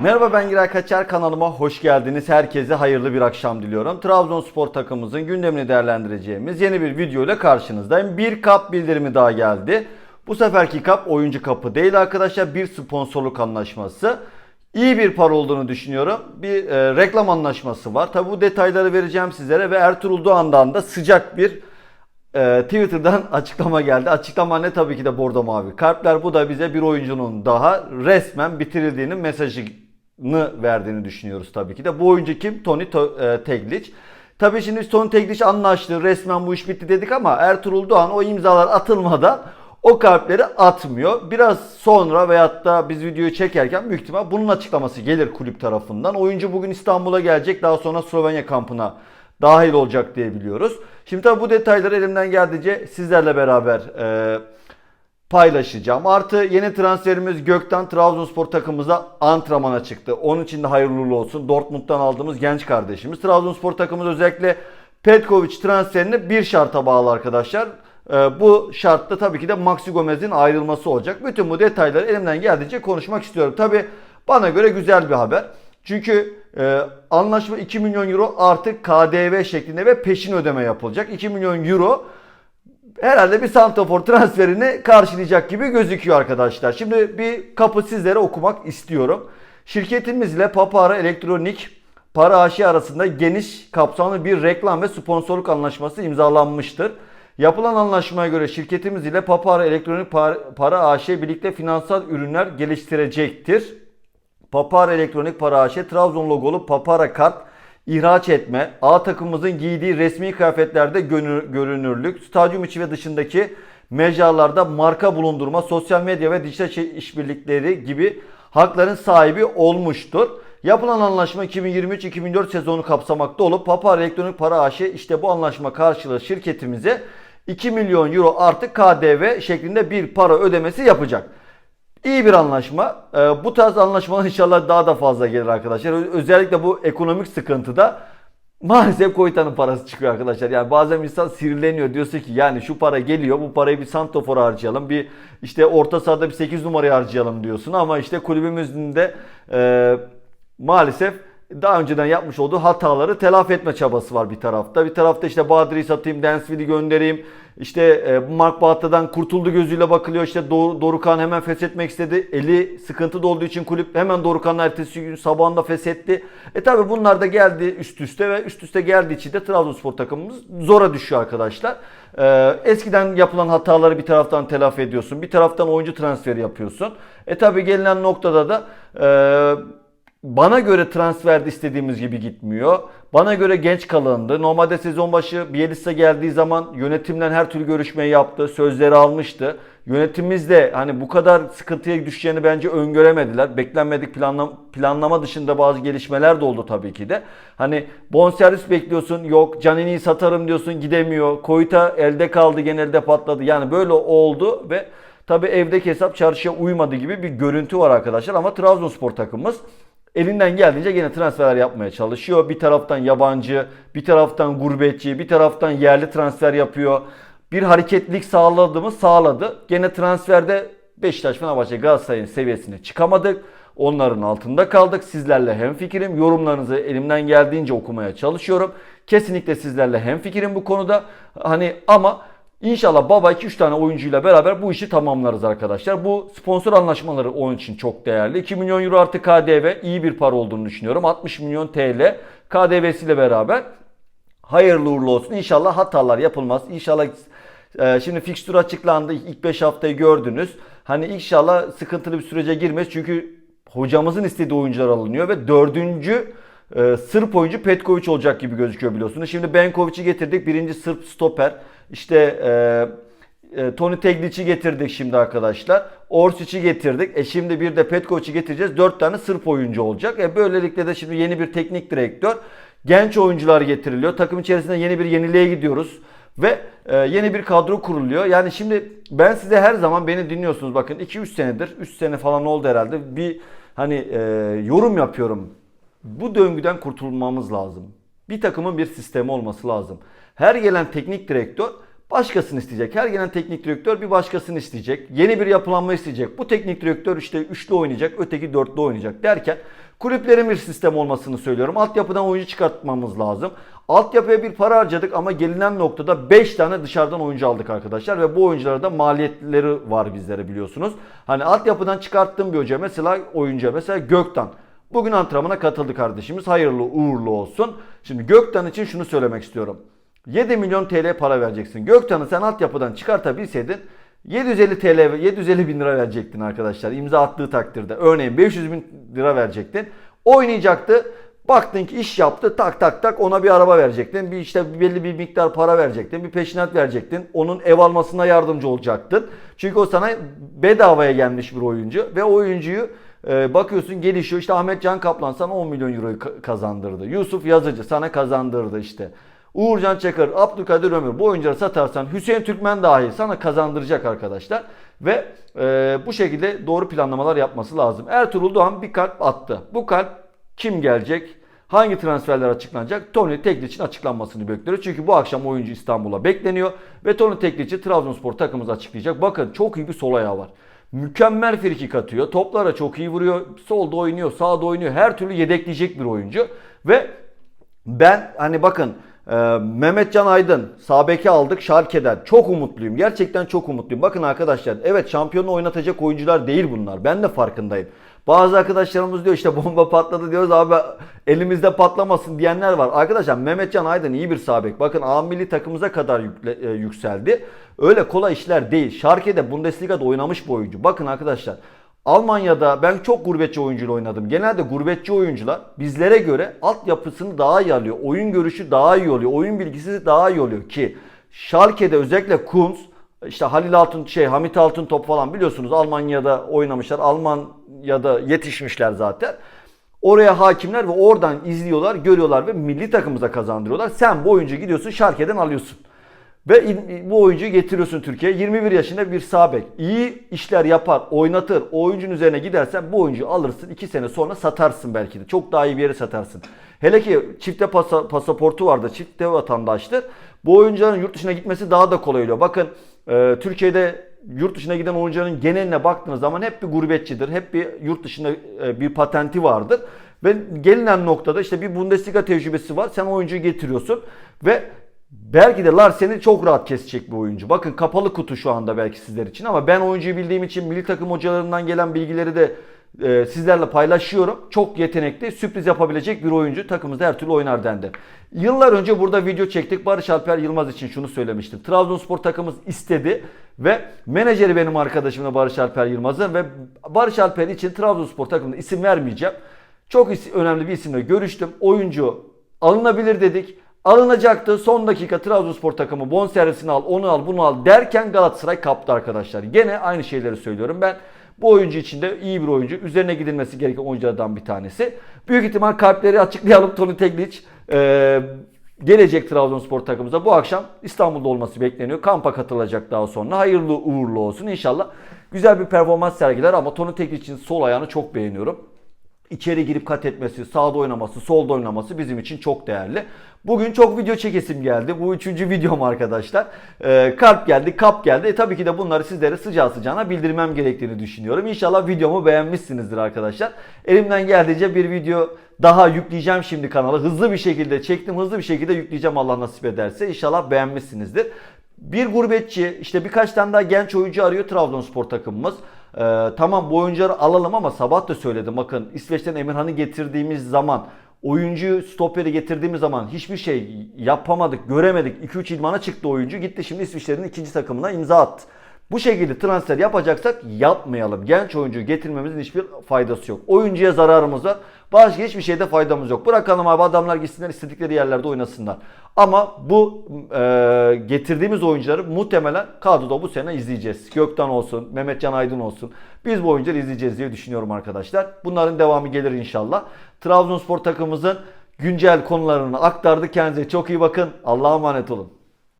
Merhaba ben Giray Kaçar kanalıma hoş geldiniz. Herkese hayırlı bir akşam diliyorum. Trabzonspor takımımızın gündemini değerlendireceğimiz yeni bir video ile karşınızdayım. Bir kap bildirimi daha geldi. Bu seferki kap oyuncu kapı değil arkadaşlar. Bir sponsorluk anlaşması. İyi bir para olduğunu düşünüyorum. Bir e, reklam anlaşması var. Tabi bu detayları vereceğim sizlere ve Ertuğrul Doğan'dan da sıcak bir ee, Twitter'dan açıklama geldi. Açıklama ne? Tabii ki de bordo mavi. Kalpler bu da bize bir oyuncunun daha resmen bitirildiğinin mesajını verdiğini düşünüyoruz tabii ki de. Bu oyuncu kim? Tony To- e, Teglic. Tabii şimdi Tony Teglic anlaştı. Resmen bu iş bitti dedik ama Ertuğrul Doğan o imzalar atılmadan o kalpleri atmıyor. Biraz sonra veyahut da biz videoyu çekerken büyük ihtimal bunun açıklaması gelir kulüp tarafından. Oyuncu bugün İstanbul'a gelecek. Daha sonra Slovenya kampına dahil olacak diye biliyoruz. Şimdi tabii bu detayları elimden geldiğince sizlerle beraber e, paylaşacağım. Artı yeni transferimiz Gökten Trabzonspor takımımıza antrenmana çıktı. Onun için de hayırlı olsun. Dortmund'dan aldığımız genç kardeşimiz. Trabzonspor takımımız özellikle Petkovic transferini bir şarta bağlı arkadaşlar. E, bu şartta tabii ki de Maxi Gomez'in ayrılması olacak. Bütün bu detayları elimden geldiğince konuşmak istiyorum. Tabii bana göre güzel bir haber. Çünkü e, anlaşma 2 milyon euro artık KDV şeklinde ve peşin ödeme yapılacak. 2 milyon euro herhalde bir santrafor transferini karşılayacak gibi gözüküyor arkadaşlar. Şimdi bir kapı sizlere okumak istiyorum. Şirketimiz ile Papara Elektronik Para AŞ arasında geniş kapsamlı bir reklam ve sponsorluk anlaşması imzalanmıştır. Yapılan anlaşmaya göre şirketimiz ile Papara Elektronik Par- Para AŞ birlikte finansal ürünler geliştirecektir. Papara Elektronik Para AŞ Trabzon logolu Papara kart ihraç etme, A takımımızın giydiği resmi kıyafetlerde görünürlük, stadyum içi ve dışındaki mecralarda marka bulundurma, sosyal medya ve dijital şey- işbirlikleri gibi hakların sahibi olmuştur. Yapılan anlaşma 2023-2024 sezonu kapsamakta olup Papara Elektronik Para AŞ işte bu anlaşma karşılığı şirketimize 2 milyon euro artı KDV şeklinde bir para ödemesi yapacak. İyi bir anlaşma. Ee, bu tarz anlaşmalar inşallah daha da fazla gelir arkadaşlar. Özellikle bu ekonomik sıkıntıda maalesef Koyta'nın parası çıkıyor arkadaşlar. Yani bazen insan sinirleniyor. Diyorsun ki yani şu para geliyor. Bu parayı bir Santofor'a harcayalım. Bir işte orta sahada bir 8 numaraya harcayalım diyorsun. Ama işte kulübümüzün de e, maalesef daha önceden yapmış olduğu hataları telafi etme çabası var bir tarafta. Bir tarafta işte Badri'yi satayım, Dansville'i göndereyim. İşte e, Mark Bahta'dan kurtuldu gözüyle bakılıyor. İşte Dor- Dorukan hemen feshetmek istedi. Eli sıkıntıda olduğu için kulüp hemen Dorukan'ı ertesi gün sabahında feshetti. E tabi bunlar da geldi üst üste ve üst üste geldiği için de Trabzonspor takımımız zora düşüyor arkadaşlar. E, eskiden yapılan hataları bir taraftan telafi ediyorsun. Bir taraftan oyuncu transferi yapıyorsun. E tabi gelinen noktada da e, bana göre transferde istediğimiz gibi gitmiyor. Bana göre genç kalındı. Normalde sezon başı Bielitsa geldiği zaman yönetimden her türlü görüşmeyi yaptı. Sözleri almıştı. Yönetimimiz de hani bu kadar sıkıntıya düşeceğini bence öngöremediler. Beklenmedik planlama, planlama dışında bazı gelişmeler de oldu tabii ki de. Hani bonservis bekliyorsun yok. Canini'yi satarım diyorsun gidemiyor. Koyta elde kaldı genelde patladı. Yani böyle oldu ve tabii evdeki hesap çarşıya uymadı gibi bir görüntü var arkadaşlar. Ama Trabzonspor takımımız elinden geldiğince gene transferler yapmaya çalışıyor. Bir taraftan yabancı, bir taraftan gurbetçi, bir taraftan yerli transfer yapıyor. Bir hareketlilik sağladı mı? Sağladı. Gene transferde Beşiktaş, Fenerbahçe, Galatasaray'ın seviyesine çıkamadık. Onların altında kaldık. Sizlerle hemfikirim. Yorumlarınızı elimden geldiğince okumaya çalışıyorum. Kesinlikle sizlerle hemfikirim bu konuda. Hani ama İnşallah baba 2-3 tane oyuncuyla beraber bu işi tamamlarız arkadaşlar. Bu sponsor anlaşmaları onun için çok değerli. 2 milyon euro artı KDV iyi bir para olduğunu düşünüyorum. 60 milyon TL KDV'siyle beraber hayırlı uğurlu olsun. İnşallah hatalar yapılmaz. İnşallah e, şimdi fikstür açıklandı. İlk 5 haftayı gördünüz. Hani inşallah sıkıntılı bir sürece girmez. Çünkü hocamızın istediği oyuncular alınıyor ve dördüncü e, Sırp oyuncu Petkovic olacak gibi gözüküyor biliyorsunuz. Şimdi Benkovic'i getirdik. Birinci Sırp stoper. İşte e, e, Tony Teglic'i getirdik şimdi arkadaşlar. Orsic'i getirdik. E şimdi bir de Petkovic'i getireceğiz. Dört tane Sırp oyuncu olacak. E böylelikle de şimdi yeni bir teknik direktör. Genç oyuncular getiriliyor. Takım içerisinde yeni bir yeniliğe gidiyoruz. Ve e, yeni bir kadro kuruluyor. Yani şimdi ben size her zaman beni dinliyorsunuz. Bakın 2-3 senedir, 3 sene falan oldu herhalde. Bir hani e, yorum yapıyorum. Bu döngüden kurtulmamız lazım. Bir takımın bir sistemi olması lazım. Her gelen teknik direktör başkasını isteyecek. Her gelen teknik direktör bir başkasını isteyecek. Yeni bir yapılanma isteyecek. Bu teknik direktör işte üçlü oynayacak, öteki dörtlü oynayacak derken kulüplerin bir sistem olmasını söylüyorum. Altyapıdan oyuncu çıkartmamız lazım. Altyapıya bir para harcadık ama gelinen noktada 5 tane dışarıdan oyuncu aldık arkadaşlar ve bu oyunculara da maliyetleri var bizlere biliyorsunuz. Hani altyapıdan çıkarttığım bir hoca mesela oyuncuya mesela Gökten. Bugün antrenmana katıldı kardeşimiz. Hayırlı uğurlu olsun. Şimdi Gökten için şunu söylemek istiyorum. 7 milyon TL para vereceksin. Gökten'i sen altyapıdan çıkartabilseydin 750 TL 750 bin lira verecektin arkadaşlar. İmza attığı takdirde. Örneğin 500 bin lira verecektin. Oynayacaktı. Baktın ki iş yaptı tak tak tak ona bir araba verecektin. Bir işte belli bir miktar para verecektin. Bir peşinat verecektin. Onun ev almasına yardımcı olacaktın. Çünkü o sana bedavaya gelmiş bir oyuncu. Ve oyuncuyu e, bakıyorsun gelişiyor. İşte Ahmet Can Kaplan sana 10 milyon euroyu ka- kazandırdı. Yusuf Yazıcı sana kazandırdı işte. Uğurcan Çakır, Abdülkadir Ömür bu oyuncuları satarsan Hüseyin Türkmen dahi sana kazandıracak arkadaşlar. Ve e, bu şekilde doğru planlamalar yapması lazım. Ertuğrul Doğan bir kalp attı. Bu kalp kim gelecek? Hangi transferler açıklanacak? Tony Teklic'in açıklanmasını bekliyoruz. Çünkü bu akşam oyuncu İstanbul'a bekleniyor. Ve Tony Teklic'i Trabzonspor takımımız açıklayacak. Bakın çok iyi bir sol ayağı var. Mükemmel frikik atıyor. Toplara çok iyi vuruyor. Solda oynuyor, sağda oynuyor. Her türlü yedekleyecek bir oyuncu. Ve ben hani bakın e, Mehmet Can Aydın Sabek'i aldık Schalke'den. Çok umutluyum. Gerçekten çok umutluyum. Bakın arkadaşlar evet şampiyonu oynatacak oyuncular değil bunlar. Ben de farkındayım. Bazı arkadaşlarımız diyor işte bomba patladı diyoruz abi elimizde patlamasın diyenler var. Arkadaşlar Mehmet Can Aydın iyi bir sabek. Bakın A milli takımımıza kadar yükle- e, yükseldi. Öyle kolay işler değil. Schalke'de Bundesliga'da oynamış bir oyuncu. Bakın arkadaşlar Almanya'da ben çok gurbetçi oyuncuyla oynadım. Genelde gurbetçi oyuncular bizlere göre altyapısını daha iyi alıyor. Oyun görüşü daha iyi oluyor. Oyun bilgisi daha iyi oluyor ki Schalke'de özellikle Kunz işte Halil Altın şey Hamit Altın top falan biliyorsunuz Almanya'da oynamışlar. Almanya'da yetişmişler zaten. Oraya hakimler ve oradan izliyorlar, görüyorlar ve milli takımıza kazandırıyorlar. Sen bu oyuncu gidiyorsun Schalke'den alıyorsun. Ve bu oyuncuyu getiriyorsun Türkiye'ye. 21 yaşında bir sağ bek. İyi işler yapar, oynatır. O oyuncunun üzerine gidersen bu oyuncuyu alırsın. 2 sene sonra satarsın belki de. Çok daha iyi bir yere satarsın. Hele ki çifte pasa- pasaportu vardı, çifte vatandaştır. Bu oyuncuların yurt dışına gitmesi daha da kolay oluyor. Bakın e, Türkiye'de yurt dışına giden oyuncuların geneline baktığınız zaman hep bir gurbetçidir. Hep bir yurt dışında e, bir patenti vardır. Ve gelinen noktada işte bir Bundesliga tecrübesi var. Sen oyuncuyu getiriyorsun ve Belki de Larsen'i çok rahat kesecek bir oyuncu. Bakın kapalı kutu şu anda belki sizler için ama ben oyuncuyu bildiğim için milli takım hocalarından gelen bilgileri de e, sizlerle paylaşıyorum. Çok yetenekli, sürpriz yapabilecek bir oyuncu. Takımımızda her türlü oynar dendi. Yıllar önce burada video çektik. Barış Alper Yılmaz için şunu söylemiştim. Trabzonspor takımımız istedi ve menajeri benim arkadaşım da Barış Alper Yılmaz'ın ve Barış Alper için Trabzonspor takımında isim vermeyeceğim. Çok önemli bir isimle görüştüm. Oyuncu alınabilir dedik. Alınacaktı. Son dakika Trabzonspor takımı bonservisini al, onu al, bunu al derken Galatasaray kaptı arkadaşlar. Gene aynı şeyleri söylüyorum. Ben bu oyuncu için de iyi bir oyuncu. Üzerine gidilmesi gereken oyunculardan bir tanesi. Büyük ihtimal kalpleri açıklayalım. Tony Teglic e, gelecek Trabzonspor takımımıza. Bu akşam İstanbul'da olması bekleniyor. Kampa katılacak daha sonra. Hayırlı uğurlu olsun. İnşallah güzel bir performans sergiler ama Tony Teglic'in sol ayağını çok beğeniyorum içeri girip kat etmesi, sağda oynaması, solda oynaması bizim için çok değerli. Bugün çok video çekesim geldi. Bu üçüncü videom arkadaşlar. Ee, kalp geldi, kap geldi. E, tabii ki de bunları sizlere sıcağı sıcağına bildirmem gerektiğini düşünüyorum. İnşallah videomu beğenmişsinizdir arkadaşlar. Elimden geldiğince bir video daha yükleyeceğim şimdi kanala. Hızlı bir şekilde çektim, hızlı bir şekilde yükleyeceğim Allah nasip ederse. İnşallah beğenmişsinizdir. Bir gurbetçi işte birkaç tane daha genç oyuncu arıyor Trabzonspor takımımız. Ee, tamam bu oyuncuları alalım ama sabah da söyledim. Bakın İsveç'ten Emirhan'ı getirdiğimiz zaman oyuncuyu stoperi getirdiğimiz zaman hiçbir şey yapamadık, göremedik. 2-3 ilmana çıktı oyuncu. Gitti şimdi İsviçre'nin ikinci takımına imza attı. Bu şekilde transfer yapacaksak yapmayalım. Genç oyuncu getirmemizin hiçbir faydası yok. Oyuncuya zararımız var. Başka hiçbir şeyde faydamız yok. Bırakalım abi adamlar gitsinler istedikleri yerlerde oynasınlar. Ama bu e, getirdiğimiz oyuncuları muhtemelen kadroda bu sene izleyeceğiz. Gökten olsun, Mehmet Can Aydın olsun. Biz bu oyuncuları izleyeceğiz diye düşünüyorum arkadaşlar. Bunların devamı gelir inşallah. Trabzonspor takımımızın güncel konularını aktardık. Kendinize çok iyi bakın. Allah'a emanet olun.